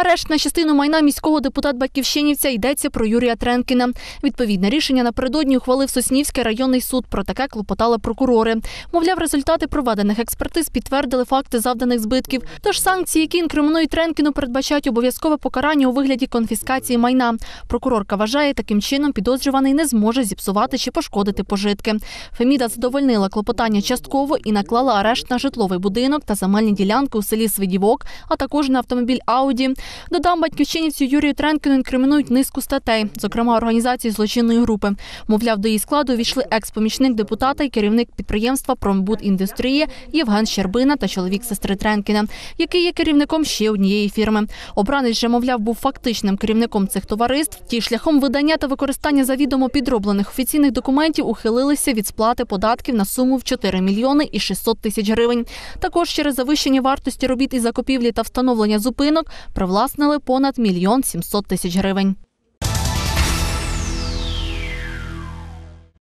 Арешт на частину майна міського депутат Батьківщинівця йдеться про Юрія Тренкіна. Відповідне рішення напередодні ухвалив Соснівський районний суд. Про таке клопотали прокурори. Мовляв, результати проведених експертиз підтвердили факти завданих збитків. Тож санкції, які інкримінують Тренкіну, передбачають обов'язкове покарання у вигляді конфіскації майна. Прокурорка вважає, таким чином підозрюваний не зможе зіпсувати чи пошкодити пожитки. Феміда задовольнила клопотання частково і наклала арешт на житловий будинок та земельні ділянки у селі Свидівок, а також на автомобіль Ауді. Додам батьківщинівцю Юрію Тренкіну інкримінують низку статей, зокрема організації злочинної групи. Мовляв, до її складу війшли екс-помічник депутата і керівник підприємства Промбудіндустрія Євген Щербина та чоловік сестри Тренкіна, який є керівником ще однієї фірми. Обранець же, мовляв, був фактичним керівником цих товариств. Ті шляхом видання та використання завідомо підроблених офіційних документів ухилилися від сплати податків на суму в 4 мільйони і 600 тисяч гривень. Також через завищення вартості робіт і закупівлі та встановлення зупинок привласнили понад мільйон 700 тисяч гривень.